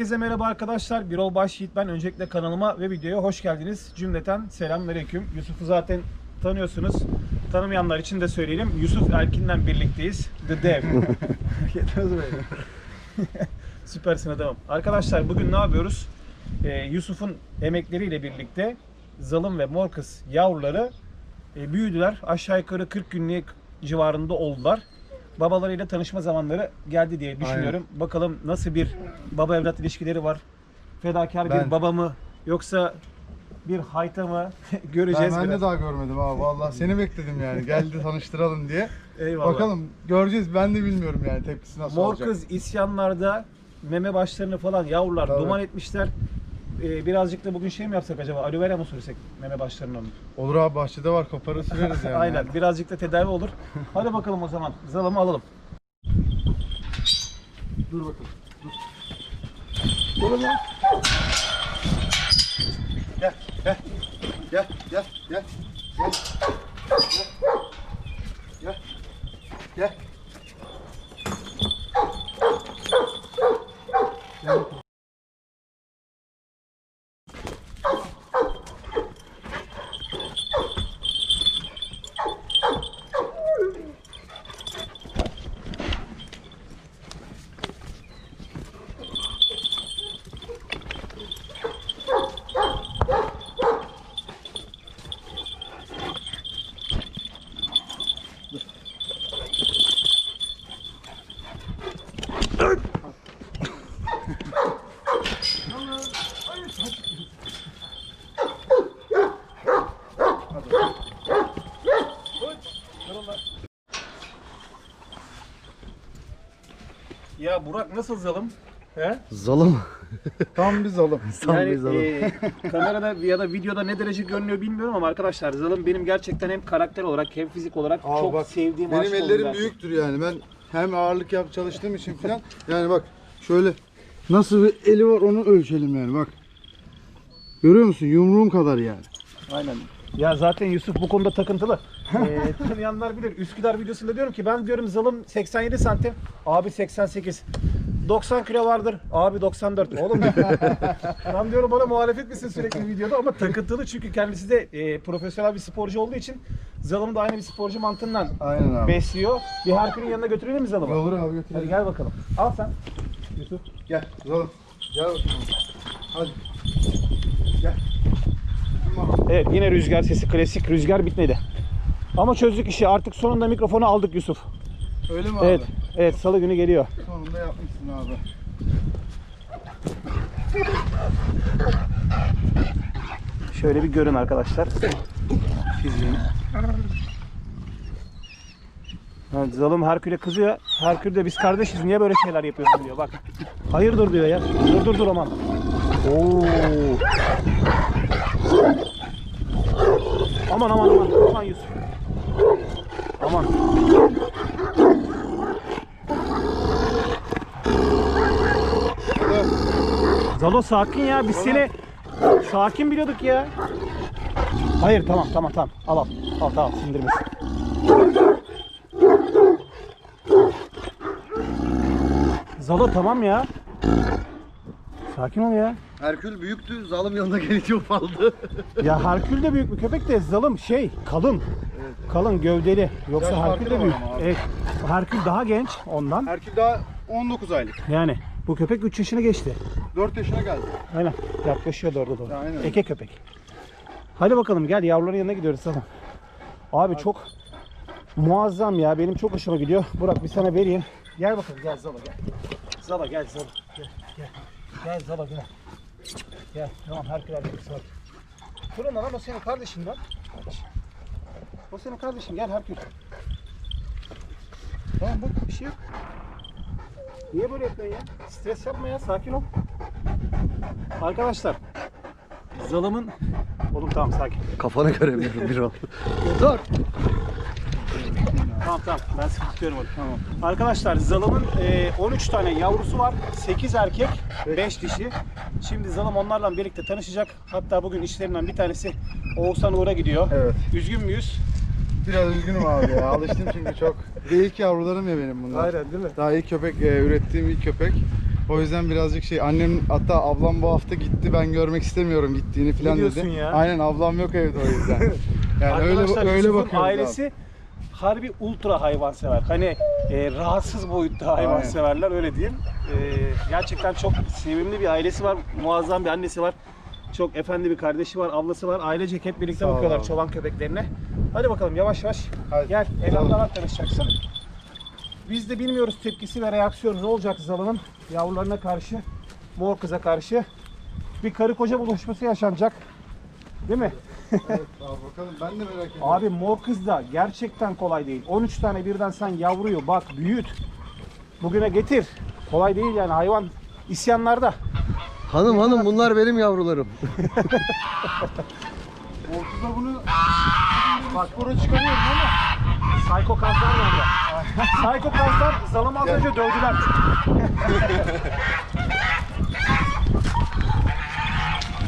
Herkese merhaba arkadaşlar. Birol Başyiğit ben. Öncelikle kanalıma ve videoya hoş geldiniz. Cümleten selamünaleyküm. Yusuf'u zaten tanıyorsunuz. Tanımayanlar için de söyleyelim. Yusuf Erkin'le birlikteyiz. The Dev. Yetmez mi? Süpersin adamım. Arkadaşlar bugün ne yapıyoruz? Ee, Yusuf'un emekleriyle birlikte Zalım ve Morkız yavruları e, büyüdüler. Aşağı yukarı 40 günlük civarında oldular. Babalarıyla tanışma zamanları geldi diye düşünüyorum. Bakalım nasıl bir baba evlat ilişkileri var. Fedakar bir Ben- baba mı yoksa bir hayta mı göreceğiz Ben, ben de biraz. daha görmedim abi vallahi seni bekledim yani geldi tanıştıralım diye. Eyvallah. Bakalım göreceğiz ben de bilmiyorum yani tepkisi nasıl Mor olacak. kız isyanlarda meme başlarını falan yavrular Tabii. duman etmişler. Ee, birazcık da bugün şey mi yapsak acaba? Aloe vera mı sürsek meme başlarına? Olur abi bahçede var koparır süreriz yani. Aynen. Birazcık da tedavi olur. Hadi bakalım o zaman. Zalımı alalım. Dur bakalım. Durun lan. Gel gel gel gel gel gel gel gel Gel. Ya Burak nasıl zalım? He? Zalım. Tam bir zalım. Tam yani bir zalım. e, kamerada ya da videoda ne derece görünüyor bilmiyorum ama arkadaşlar zalım benim gerçekten hem karakter olarak hem fizik olarak Abi çok bak, sevdiğim Benim ellerim erkek. büyüktür yani ben hem ağırlık yap çalıştığım için falan yani bak şöyle nasıl bir eli var onu ölçelim yani bak. Görüyor musun yumruğum kadar yani. Aynen. Ya zaten Yusuf bu konuda takıntılı. Ee, tanıyanlar bilir. Üsküdar videosunda diyorum ki ben diyorum zalım 87 santim. Abi 88. 90 kilo vardır. Abi 94. Oğlum ben diyorum bana muhalefet misin sürekli videoda ama takıntılı çünkü kendisi de e, profesyonel bir sporcu olduğu için zalımı da aynı bir sporcu mantığından Aynen abi. besliyor. Bir Herkül'ün yanına götürelim mi zalımı? Olur abi Hadi götürelim. gel bakalım. Al sen. Yusuf. Gel zalım. Gel bakayım. Hadi. Gel. Evet yine rüzgar sesi klasik rüzgar bitmedi. Ama çözdük işi artık sonunda mikrofonu aldık Yusuf. Öyle mi Evet, abi? evet salı günü geliyor. Sonunda yapmışsın abi. Şöyle bir görün arkadaşlar. Fiziğini. Evet, Zalım Herkül'e kızıyor. Herkül de biz kardeşiz niye böyle şeyler yapıyorsun diyor bak. Hayırdır diyor ya. Dur dur dur aman. Oo. Aman aman aman. Aman Yusuf. Aman. Zalo sakin ya biz seni sakin biliyorduk ya. Hayır tamam tamam tamam al al. Al tamam sindirmesin. Zalo tamam ya. Sakin ol ya. Herkül büyüktü, zalim yanına gelince ufaldı. Ya Herkül de büyük bir köpek de zalım şey kalın. Kalın gövdeli. Yoksa Yaş Herkül de büyük. var ama abi. Evet. Herkül daha genç ondan. Herkül daha 19 aylık. Yani bu köpek 3 yaşını geçti. 4 yaşına geldi. Aynen. Yaklaşıyor doğru doğru. Aynen. Eke köpek. Hadi bakalım gel yavruların yanına gidiyoruz tamam. Abi çok muazzam ya. Benim çok hoşuma gidiyor. Burak bir sana vereyim. Gel bakalım gel Zala gel. Zala gel Zala. Gel gel. Gel Zala gel. Gel tamam Herkül arkadaşı var. Fırın lan o senin kardeşin lan. O senin kardeşin gel Herkül. Tamam bak bir şey yok. Niye böyle yapıyorsun ya? Stres yapma ya sakin ol. Arkadaşlar Zalım'ın Oğlum tamam sakin. Kafanı göremiyorum bir ol. Dur. Tamam tamam ben sıkı tutuyorum onu. Tamam. Arkadaşlar Zalım'ın e, 13 tane yavrusu var. 8 erkek, 5 dişi. Şimdi Zalım onlarla birlikte tanışacak. Hatta bugün işlerinden bir tanesi Oğuzhan Uğur'a gidiyor. Evet. Üzgün müyüz? Biraz üzgünüm abi ya. Alıştım çünkü çok. Bir de ilk yavrularım ya benim bunlar. değil mi? Daha ilk köpek, e, ürettiğim ilk köpek. O yüzden birazcık şey annem hatta ablam bu hafta gitti ben görmek istemiyorum gittiğini falan dedi. ya? Aynen ablam yok evde o yüzden. Yani öyle Arkadaşlar öyle Yusuf'un bakıyoruz ailesi harbi ultra hayvansever. Hani e, rahatsız boyutta hayvanseverler öyle diyeyim. E, gerçekten çok sevimli bir ailesi var. Muazzam bir annesi var. Çok efendi bir kardeşi var, ablası var. Ailecek hep birlikte Sağ ol bakıyorlar abi. çoban köpeklerine. Hadi bakalım yavaş yavaş. Hadi. Gel, Elan'la tanışacaksın. Biz de bilmiyoruz tepkisi ve reaksiyonu ne olacak Zalım'ın yavrularına karşı, mor kıza karşı. Bir karı koca buluşması yaşanacak. Değil mi? Abi. Evet abi bakalım ben de merak ediyorum. Abi mor kız da gerçekten kolay değil. 13 tane birden sen yavruyu bak büyüt. Bugüne getir. Kolay değil yani hayvan isyanlarda. Hanım hanım bunlar benim yavrularım. Ortada bunu Bak burada çıkarıyorum ama Psycho kazlar var orada. Psycho kazlar zalımı az önce dövdüler.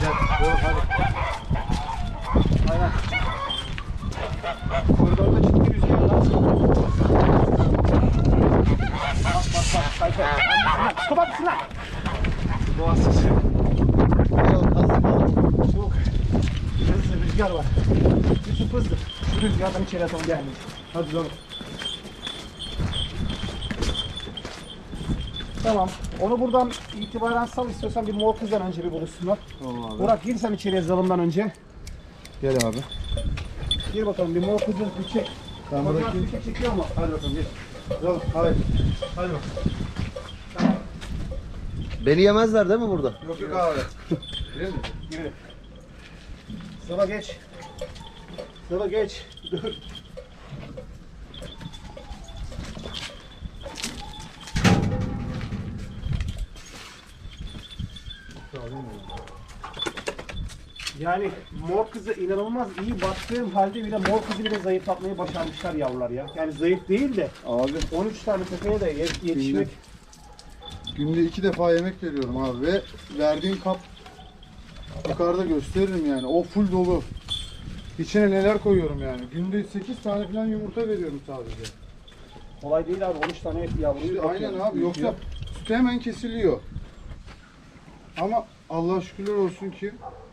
gel. Dur, hadi. Aynen. Koridorda ciddi rüzgar var. Bak bak bak. Annesinden. Stop at. Boğazsız. Soğuk. Hızlı rüzgar var. Yusuf hızlı. Şu rüzgardan içeri atalım gel. Hadi oğlum. Tamam. Onu buradan itibaren sal istiyorsan bir mor kızdan önce bir buluşsunlar. Tamam abi. Burak gir sen içeriye zalımdan önce. Gel abi. Gir bakalım bir mor kızın bir çek. Ben bırakayım. bir çek çekiyor mu? Hadi bakalım gir. Dur, hadi. Hadi bakalım. Beni yemezler değil mi burada? Yok yok abi. Girelim mi? Girelim. Sıla geç. Sıla geç. Dur. Yani mor kızı inanılmaz iyi baktığım halde bile mor kızı bile zayıflatmayı başarmışlar yavrular ya. Yani zayıf değil de Abi 13 tane köpeğe de ye- yetişmek günde iki defa yemek veriyorum abi ve verdiğim kap yukarıda gösteririm yani. O full dolu. İçine neler koyuyorum yani. Günde 8 tane falan yumurta veriyorum sadece. kolay değil abi 13 tane yavruyu İşte bakıyor, aynen abi büyütüyor. yoksa sütü hemen kesiliyor. Ama Allah şükürler olsun ki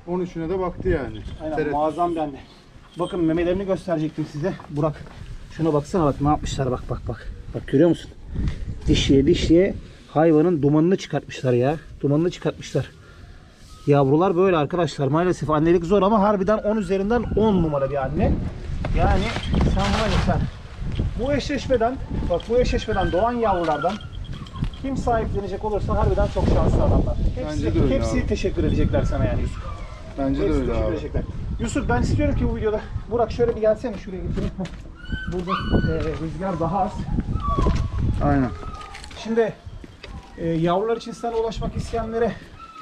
13'üne de baktı yani. Aynen Tereddüt. muazzam anne. Bakın memelerini gösterecektim size. Burak şuna baksana bak ne yapmışlar bak bak bak. Bak görüyor musun? Dişliye dişliye hayvanın dumanını çıkartmışlar ya. Dumanını çıkartmışlar. Yavrular böyle arkadaşlar. Maalesef annelik zor ama harbiden 10 üzerinden 10 numara bir anne. Yani sen buna yeter. Bu eşleşmeden, bak bu eşleşmeden doğan yavrulardan kim sahiplenecek olursa harbiden çok şanslı adamlar. Hepsi, hepsi abi. teşekkür edecekler sana yani Yusuf. Bence de öyle abi. Yusuf ben istiyorum ki bu videoda Burak şöyle bir gelsene şuraya getireyim. Burada e, rüzgar daha az. Aynen. Şimdi e, yavrular için sana ulaşmak isteyenlere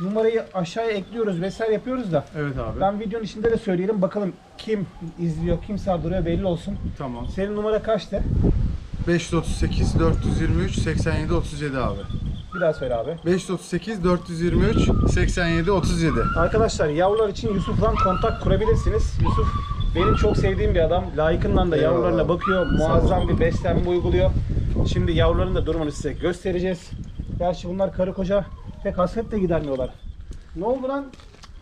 numarayı aşağıya ekliyoruz vesaire yapıyoruz da Evet abi. ben videonun içinde de söyleyelim bakalım kim izliyor kim sardırıyor belli olsun. Tamam. Senin numara kaçtı? 538 423 87 37 abi. Bir daha söyle abi. 538 423 87 37. Arkadaşlar yavrular için Yusuf'la kontak kurabilirsiniz. Yusuf benim çok sevdiğim bir adam. Layıkından da yavrularına bakıyor. Muazzam bir beslenme uyguluyor. Şimdi yavruların da durumunu size göstereceğiz. Gerçi bunlar karı koca pek hasret de gidermiyorlar. Ne oldu lan?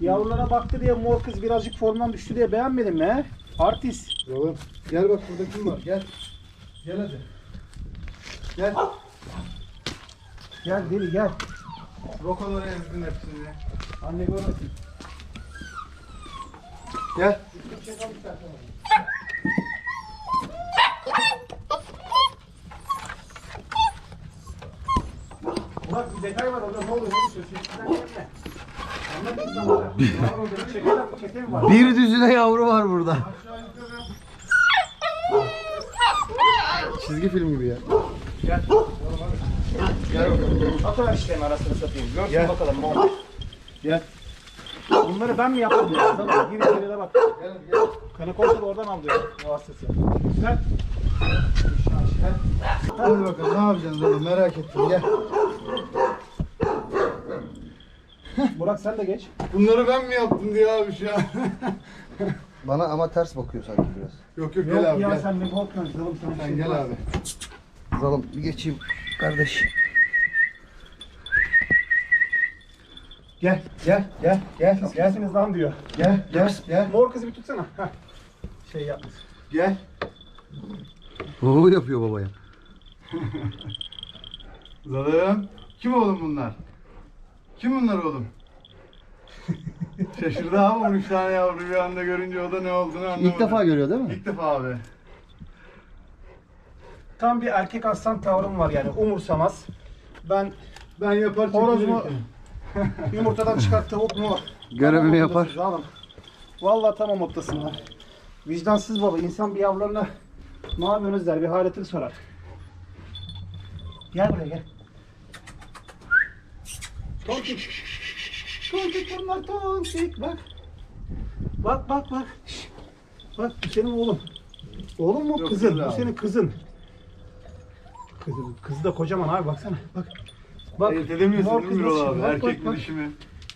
Yavrulara baktı diye mor kız birazcık formdan düştü diye beğenmedin mi he? Artist. Oğlum gel bak burada kim var gel. Gel hadi. Gel. Gel deli gel. Rokaları ezdin hepsini. Anne görmesin. Gel. Bak bir detay var orada ne oluyor ne düşüyor? Sesinden gelme. Anlat insanlara. Var orada bir çekelim, çekelim var. Bir düzine yavru var burada. Çizgi film gibi ya. Gel. Gel bakalım. Atıver işlerin arasını satayım. Görsün Gel. bakalım. Gel. Bunları ben mi yaptım ya? Tamam. Gir içeri de bak. Gel gel. Karakolda da oradan al diyor. O hastası. Güzel. Hadi bakalım ne yapacaksın oğlum merak ettim gel. Burak sen de geç. Bunları ben mi yaptım diye abi şu an. Bana ama ters bakıyor sanki biraz. yok yok Yok gel abi ya gel. sen ne korkmuyorsun. Canım sana Sen şey gel abi. Zalım bir geçeyim kardeş. Gel, gel, gel, gel. Gelsiniz lan diyor. Gel gel gel Mor kızı bir tutsana. Heh. Şey yapmış. gel. Oo yapıyor babaya. Zalım. Kim oğlum bunlar? Kim bunlar oğlum? Şaşırdı abi 13 tane yavru bir anda görünce o da ne olduğunu anlamadı. İlk defa görüyor değil mi? İlk defa abi. Tam bir erkek aslan tavrım var yani umursamaz. Ben Ben yapar Horoz çekilirim mu? seni. yumurtadan çıkar tavuk mu? Görevini Tamam yapar. oğlum. Vallahi tamam mottasın var. Vicdansız baba insan bir yavrularına ne yapıyorsunuz der bir haletini sorar. Gel buraya gel. Tontik. Tontik bunlar tontik bak. Bak bak bak. Bak bu senin oğlum. Oğlum mu Yok, kızın? kız Bu senin kızın. Kızın. Kız da kocaman abi baksana. Bak. Bak. Ayırt edemiyorsun mor değil mi Birol abi? Bak, Erkek bak, mi bak. dişi mi?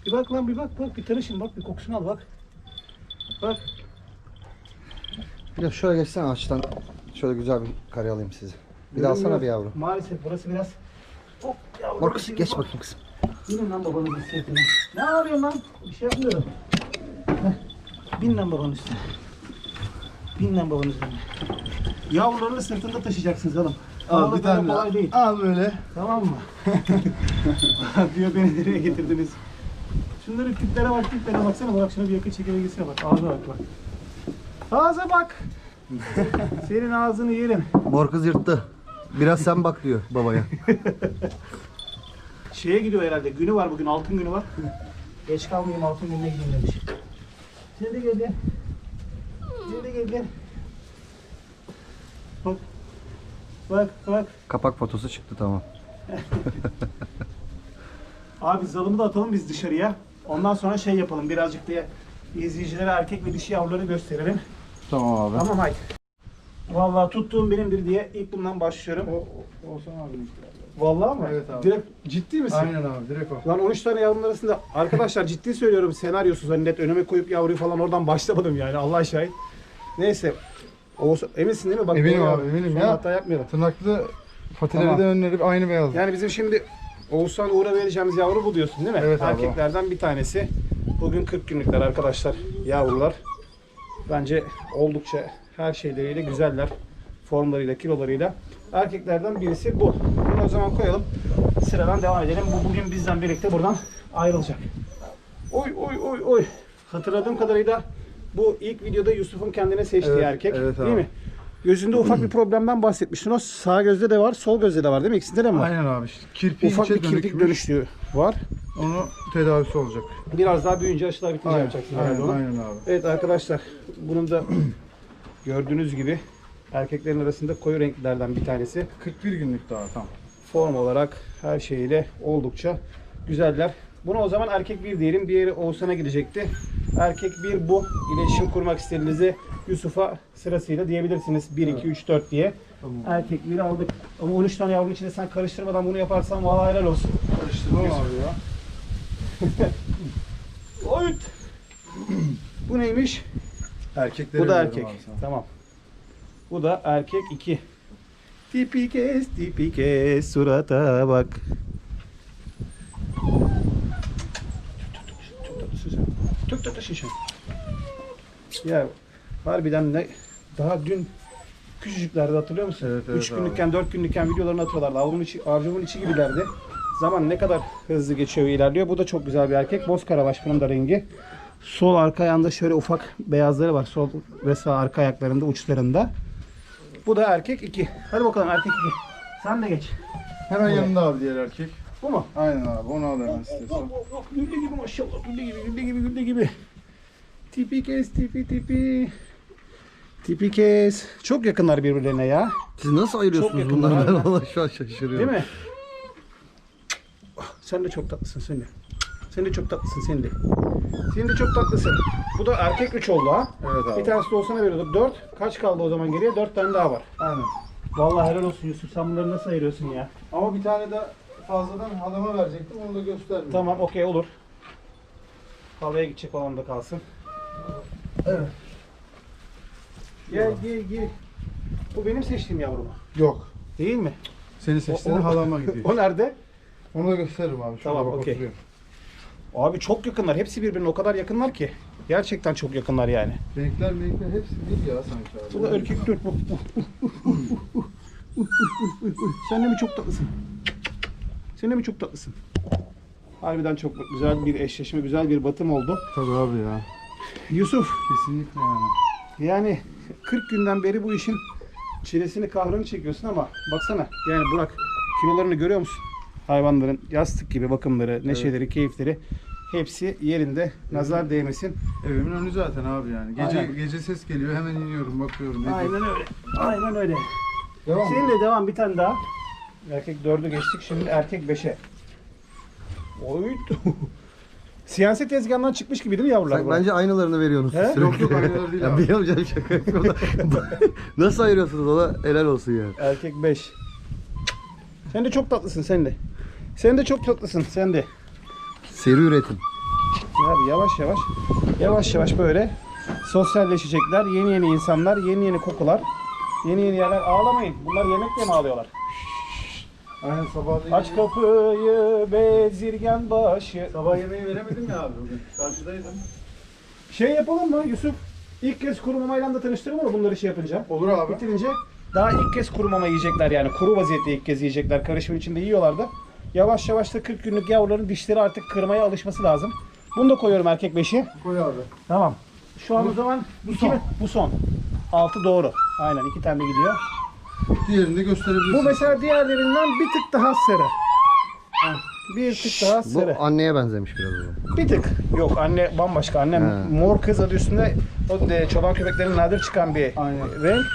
Bir bak lan bir bak bak bir tanışın bak bir kokusunu al bak. Bak. Ya şöyle geçsene açtan. Şöyle güzel bir kare alayım sizi. Bir daha alsana bir yavru. Maalesef burası biraz Hop yavrum. Mor kız geç bakayım kızım. Binin lan babanın üstüne. Ne yapıyorsun lan? Bir şey yapmıyorum. Heh. Bin lan babanın üstüne. Bin lan babanın üstüne. Yavrularını sırtında taşıyacaksınız oğlum. Al bir tane daha. değil. Al böyle. Tamam mı? diyor beni nereye getirdiniz? Şunların tiplere bak, tiplere baksana. Bak şuna bir yakın çekime gitsene bak. Ağza bak bak. Ağza bak. Senin ağzını yerim. Mor kız yırttı. Biraz sen bak diyor babaya. Şeye gidiyor herhalde. Günü var bugün. Altın günü var. Geç kalmayayım altın gününe gideyim demiş. Sen de gel gel. Sen de gel gel. Bak. Bak bak. Kapak fotosu çıktı tamam. Abi zalımı da atalım biz dışarıya. Ondan sonra şey yapalım birazcık diye izleyicilere erkek ve dişi yavruları gösterelim. Tamam abi. Tamam haydi. Vallahi tuttuğum benimdir diye ilk bundan başlıyorum. O, o, Oğuzhan abi. Vallahi mı? Evet abi. Direkt ciddi misin? Aynen abi direkt o. Lan 13 tane yavrunun arasında arkadaşlar ciddi söylüyorum senaryosuz hani net önüme koyup yavruyu falan oradan başlamadım yani Allah şahit. Neyse. Oğuz, eminsin değil mi? Bak, Eminim abi, eminim Sonra ya. hata yapmayalım. Tırnaklı patileri Tamam. de önleri aynı beyaz. Yani bizim şimdi Oğuzhan Uğur'a vereceğimiz yavru bu diyorsun değil mi? Evet abi. Erkeklerden bir tanesi. Bugün 40 günlükler arkadaşlar yavrular. Bence oldukça her şeyleriyle güzeller. Formlarıyla, kilolarıyla. Erkeklerden birisi bu. Bunu o zaman koyalım. Sıradan devam edelim. Bu bugün bizden birlikte buradan ayrılacak. Oy oy oy oy. Hatırladığım kadarıyla bu ilk videoda Yusuf'un kendine seçtiği Evet, erkek. evet değil abi. mi? Gözünde ufak bir problemden bahsetmiştin. O sağ gözde de var, sol gözde de var değil mi? İkisinde de mi var? Aynen abi. işte Kirpi Ufak bir kirpik dönüştüğü var. Onu tedavisi olacak. Biraz daha büyüyünce aşılar bitince Aynen, yapacaksın herhalde aynen, onu. aynen abi. Evet arkadaşlar bunun da gördüğünüz gibi erkeklerin arasında koyu renklerden bir tanesi. 41 günlük daha tam. Form olarak her şeyiyle oldukça güzeller. Bunu o zaman erkek bir diyelim. Diğeri Oğuzhan'a gidecekti. Erkek bir bu. İletişim kurmak istediğinizi Yusuf'a sırasıyla diyebilirsiniz. 1, 2, 3, 4 diye. Tamam. Erkek bir aldık. Ama 13 tane yavrunun içinde sen karıştırmadan bunu yaparsan vallahi helal olsun. Karıştırmam abi ya. Oyut. Bu neymiş? Erkekleri Bu da erkek. Tamam. Bu da erkek 2. Tipi kes, tipi kes, surata bak. Tut tut şişe. Ya harbiden ne daha dün küçücüklerdi hatırlıyor musun? Evet, evet 3 abi. günlükken 4 günlükken videolarını atıyorlardı. Avucun içi, avucumun içi gibilerdi. Zaman ne kadar hızlı geçiyor ve ilerliyor. Bu da çok güzel bir erkek. Boz karabaş bunun da rengi. Sol arka ayağında şöyle ufak beyazları var. Sol ve sağ arka ayaklarında uçlarında. Bu da erkek 2. Hadi bakalım erkek 2. Sen de geç. Hemen yanında abi diğer erkek. Bu mu? Aynen abi onu al hemen istiyorsan. yok yok. Gülle gibi maşallah. Gülle gibi, gülle gibi, gülle gibi. Tipi kes, tipi tipi. Tipi kes. Çok yakınlar birbirlerine ya. Siz nasıl ayırıyorsunuz bunları? abi. Ben ona şu an şaşırıyorum. Değil mi? Sen de çok tatlısın sen de. Sen de çok tatlısın sen de. Sen de çok tatlısın. Bu da erkek 3 oldu ha. Evet abi. Bir tanesi de olsana veriyorduk. 4. Kaç kaldı o zaman geriye? 4 tane daha var. Aynen. Vallahi helal olsun Yusuf. Sen bunları nasıl ayırıyorsun ya? Ama bir tane de fazladan halama verecektim onu da göstermiyorum. Tamam okey olur. Halaya gidecek olan da kalsın. Evet. Gel gel gel. Bu benim seçtiğim yavrum. Yok. Değil mi? Seni seçtiğin O- o- halama gidiyor. O nerede? Onu da gösteririm abi. Şurada Tamam, bak okey. oturuyor. Abi çok yakınlar. Hepsi birbirine o kadar yakınlar ki. Gerçekten çok yakınlar yani. Renkler renkler hepsi bir ya sanki abi. Bu da erkek dört bu. Sen de mi çok tatlısın? Sen de mi çok tatlısın? Harbiden çok güzel bir eşleşme, güzel bir batım oldu. Tabii abi ya. Yusuf, Kesinlikle yani. yani 40 günden beri bu işin çilesini kahrını çekiyorsun ama baksana yani Burak kilolarını görüyor musun? Hayvanların yastık gibi bakımları, neşeleri, keyifleri hepsi yerinde. Nazar değmesin. Evimin önü zaten abi yani. Gece Aynen. gece ses geliyor hemen iniyorum bakıyorum. Aynen öyle. Aynen öyle. Devam. Seninle devam bir tane daha. Erkek dördü geçtik. Şimdi erkek beşe. Oy. Siyasi tezgahından çıkmış gibi değil mi yavrular? Sen bence aynılarını veriyorsunuz He? sürekli. Yok yok aynıları değil ya abi. canım şaka yapıyorum da. Nasıl ayırıyorsunuz ona helal olsun yani. Erkek 5. Sen de çok tatlısın sen de. Sen de çok tatlısın sen de. Seri üretim. Abi yavaş yavaş. Yavaş yavaş böyle sosyalleşecekler. Yeni yeni insanlar, yeni yeni kokular. Yeni yeni yerler. Ağlamayın. Bunlar yemekle mi ağlıyorlar? Aynen sabahleyin. Aç kapıyı bezirgen başı. Sabah yemeği veremedim ya abi bugün. Karşıdaydım. Şey yapalım mı Yusuf? İlk kez kuru mamayla da tanıştıralım mı bunları şey yapınca? Olur abi. Bitirince daha ilk kez kuru mama yiyecekler yani kuru vaziyette ilk kez yiyecekler. Karışımın içinde yiyorlardı. Yavaş yavaş da 40 günlük yavruların dişleri artık kırmaya alışması lazım. Bunu da koyuyorum erkek beşi. Koy abi. Tamam. Şu an o zaman bu son. son. Bu son. Altı doğru. Aynen iki tane gidiyor. Diğerini de gösterebilirsin. Bu mesela diğerlerinden bir tık daha sarı. Ha, Bir tık daha Bu sarı. anneye benzemiş biraz o zaman. Bir tık. Yok anne bambaşka. Annem He. mor kız adı üstünde o de, çoban köpeklerin nadir çıkan bir Aynen. renk.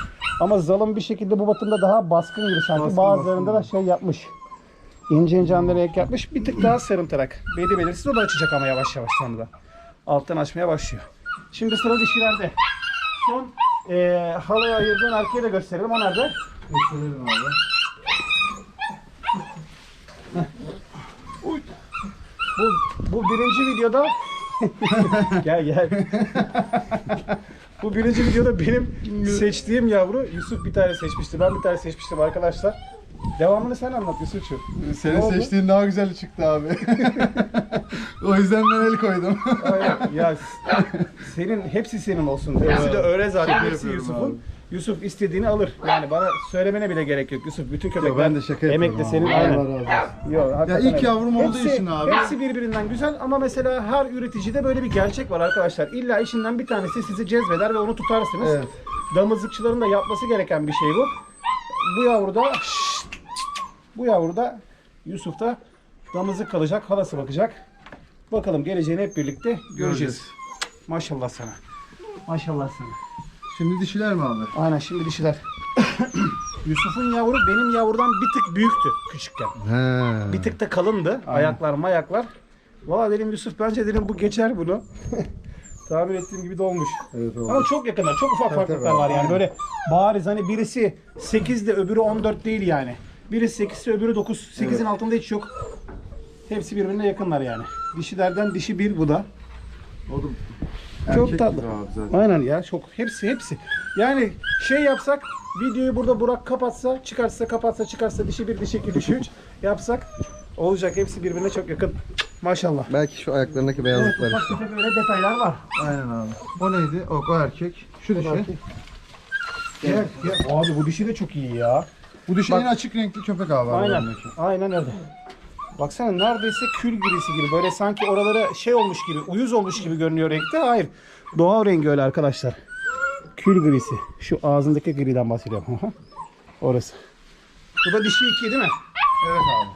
Ama zalım bir şekilde bu batımda daha baskın gibi sanki. Baskın, Bazılarında baskın. da şey yapmış. İnce ince anne renk yapmış. Bir tık daha sarımtırak. Belli belirsiz o da açacak ama yavaş yavaş sonra da. Alttan açmaya başlıyor. Şimdi sıra dişilerde. Son eee halaya ayırdığın erkeği de gösterelim. O nerede? Gösterelim abi. Bu, bu birinci videoda gel gel. bu birinci videoda benim seçtiğim yavru Yusuf bir tane seçmişti. Ben bir tane seçmiştim arkadaşlar. Devamını sen anlat Yusuf'cuğum. Senin Ne oldu? seçtiğin daha güzel çıktı abi. o yüzden ben el koydum. Aynen. ya s- senin hepsi senin olsun. Hepsi de öyle zaten. Hepsi yapıyorum Yusuf'un. Abi. Yusuf istediğini alır. Yani bana söylemene bile gerek yok Yusuf. Bütün köpekler ben de şaka yapıyorum emek de abi. senin Allah aynen. razı olsun. Yok, hakikaten ilk öyle. yavrum olduğu için abi. Hepsi birbirinden güzel ama mesela her üreticide böyle bir gerçek var arkadaşlar. İlla işinden bir tanesi sizi cezbeder ve onu tutarsınız. Evet. Damızlıkçıların da yapması gereken bir şey bu. Bu yavruda bu yavruda Yusuf da damızlık kalacak, halası bakacak. Bakalım geleceğini hep birlikte göreceğiz. Göreceğiz. Maşallah sana. Maşallah sana. Şimdi dişiler mi abi? Aynen şimdi dişiler. Yusuf'un yavru benim yavrudan bir tık büyüktü küçükken. He. Bir tık da kalındı. Ayaklar mayaklar. Valla dedim Yusuf bence dedim bu geçer bunu. Tahmin ettiğim gibi de olmuş. Evet Ama çok yakınlar. Çok ufak farklılıklar tabii. var yani. Böyle bariz hani birisi 8 de öbürü 14 değil yani. Birisi 8 ise öbürü 9. 8'in altında hiç yok. Hepsi birbirine yakınlar yani. Dişilerden dişi bir bu da. O Çok tatlı. abi. Aynen ya çok hepsi hepsi. Yani şey yapsak videoyu burada Burak kapatsa çıkarsa kapatsa çıkarsa dişi bir dişi iki dişi üç yapsak olacak hepsi birbirine çok yakın. Maşallah. Belki şu ayaklarındaki Evet, beyazlıklar ufak işte. tefek öyle detaylar var. Aynen abi. O neydi? O, o erkek. Şu dişi. Gel, gel. Abi bu dişi de çok iyi ya. Bu dişi Bak- en açık renkli köpek abi. Aynen. aralarındaki. Aynen öyle. Baksana neredeyse kül grisi gibi böyle sanki oralara şey olmuş gibi uyuz olmuş gibi görünüyor renkte. Hayır. Doğal rengi öyle arkadaşlar. Kül grisi. Şu ağzındaki griden bahsediyorum. Orası. Bu da dişi 2 değil mi? Evet abi.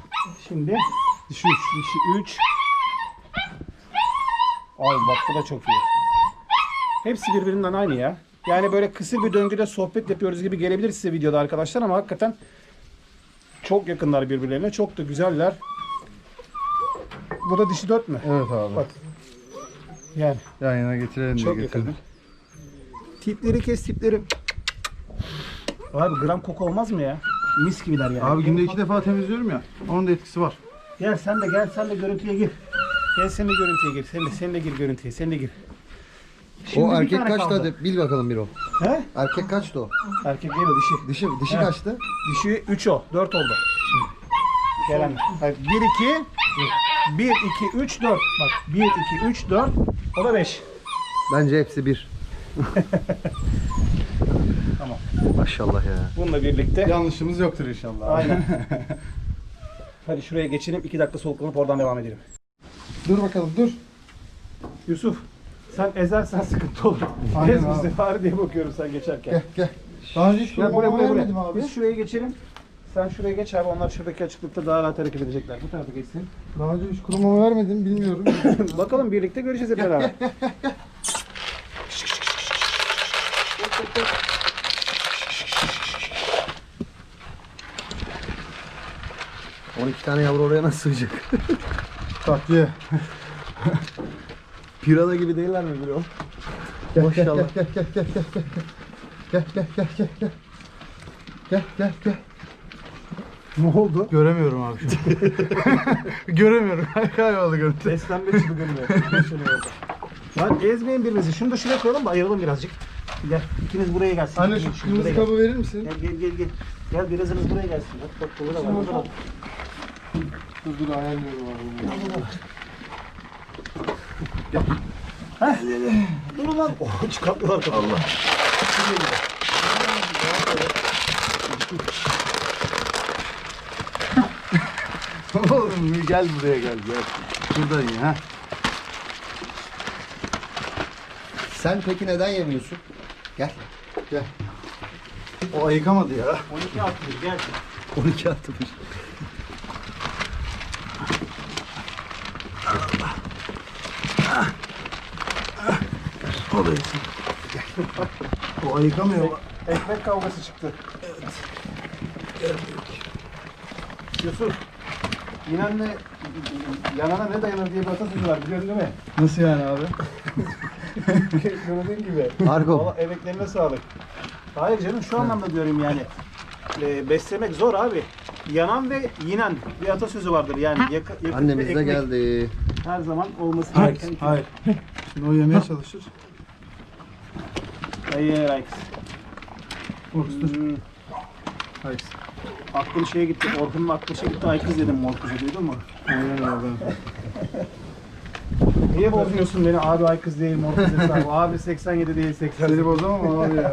Şimdi dişi 3. Dişi 3. Ay bak bu da çok iyi. Hepsi birbirinden aynı ya. Yani böyle kısır bir döngüde sohbet yapıyoruz gibi gelebilir size videoda arkadaşlar ama hakikaten çok yakınlar birbirlerine. Çok da güzeller. Bu da dişi 4 mü? Evet abi. Bak. Yani Yan yana getirelim çok de yakın. getirdim. Tipleri kes tipleri. Abi gram koku olmaz mı ya? Mis gibiler yani. Abi günde iki defa temizliyorum ya. Onun da etkisi var. Gel sen de gel sen de görüntüye gir. Gel sen de görüntüye gir. Sen de sen de gir görüntüye. Sen de gir. Şimdi O bir erkek tane kaçtı kaldı. hadi bil bakalım bir o. He? Erkek kaçtı o? Erkek değil o dişi. Dişi, dişi He. kaçtı? Dişi 3 o. 4 oldu. Şimdi. Gelen. 1 2 1, 2, 3, 4. Bak 1, 2, 3, 4. O da 5. Bence hepsi bir. Tamam. Maşallah ya. Bununla birlikte. Yanlışımız yoktur inşallah. Aynen. Hadi şuraya geçelim. 2 dakika soluklanıp oradan devam edelim. Dur bakalım dur. Yusuf sen ezersen sıkıntı olur. Aynen Ez abi. bizi bari diye bakıyorum sen geçerken. Gel gel. Daha önce hiç Gel buraya buraya vermedim buraya. abi. Biz şuraya geçelim. Sen şuraya geç abi. Onlar şuradaki açıklıkta daha rahat hareket edecekler. Bu tarafa geçsin. Daha önce hiç kurumama vermedim bilmiyorum. Bakalım birlikte göreceğiz hep beraber. 12 tane yavru oraya nasıl sığacak? Takviye. Pirana gibi değiller mi bro? Gel, Maşallah. Gel gel gel gel gel gel gel gel gel gel gel gel gel gel ne oldu? Göremiyorum abi şu an. Göremiyorum. Kayboldu görüntü. Beslenme çılgınlığı. Lan ezmeyin birbirinizi. Şunu da şuraya koyalım da ayıralım birazcık. Gel. ikiniz buraya gelsin. Anne İkiniz şu şuraya kırmızı gel. kabı verir misin? Gel gel gel gel. Gel birazınız buraya gelsin. Bak bak kolu da var. burada da var. Dur dur ayarlıyorum abi. Dur lan. Oh çıkarttılar kapıyı. Allah. Oğlum gel buraya gel gel. Şuradan ya. ha. Sen peki neden yemiyorsun? Gel. Gel. O ayıkamadı ya. 12 attı gel. 12 attı bir. O ayıkamıyor. Ekmek kavgası çıktı. Yusuf. İnanla yanana ne dayanır diye bir atasözü var biliyorsun değil mi? Nasıl yani abi? Gördüğün gibi. Argo. Valla emeklerine sağlık. Hayır canım şu anlamda diyorum yani. Ee, beslemek zor abi. Yanan ve yinen bir atasözü vardır yani. Yaka, yakıt ve Annemiz de ekmek geldi. Her zaman olması Hayır. gereken Hayır. Şimdi o yemeye çalışır. Hayır. Orası dur. Hmm, Hayır. Aklım şeye gitti. Orkun'un aklı şeye gitti. Aykız dedim Morkuz'a duydun mu? Aynen abi. Niye bozmuyorsun beni? Abi Aykız değil Morkuz hesabı. Abi 87 değil 88. Seni bozamam abi ya.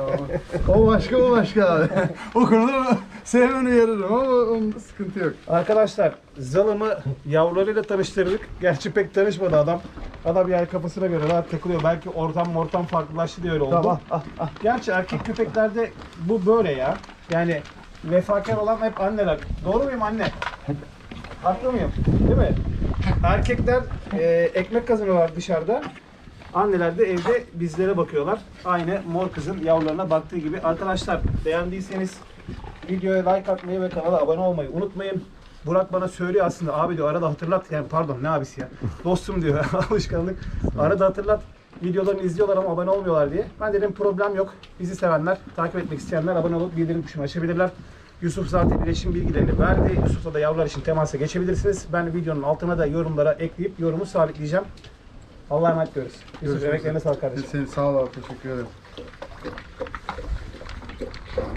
O başka o başka abi. o konuda sevmeni uyarırım ama onun sıkıntı yok. Arkadaşlar zalımı yavrularıyla tanıştırdık. Gerçi pek tanışmadı adam. Adam yani kafasına göre rahat takılıyor. Belki ortam ortam farklılaştı diye öyle oldu. Tamam. Ah, ah. Gerçi erkek köpeklerde bu böyle ya. Yani vefakar olan hep anneler. Doğru muyum anne? Haklı mıyım? Değil mi? Erkekler e, ekmek kazanıyorlar dışarıda. Anneler de evde bizlere bakıyorlar. Aynı mor kızın yavrularına baktığı gibi. Arkadaşlar beğendiyseniz videoya like atmayı ve kanala abone olmayı unutmayın. Burak bana söylüyor aslında abi diyor arada hatırlat yani pardon ne abisi ya dostum diyor alışkanlık arada hatırlat videolarını izliyorlar ama abone olmuyorlar diye. Ben dedim problem yok bizi sevenler takip etmek isteyenler abone olup bildirim tuşunu açabilirler. Yusuf zaten iletişim bilgilerini verdi. Yusuf'la da yavrular için temasa geçebilirsiniz. Ben videonun altına da yorumlara ekleyip yorumu sabitleyeceğim. Allah'a emanet diyoruz. Yusuf emeklerine sağlık kardeşim. Seni sağ ol abi teşekkür ederim.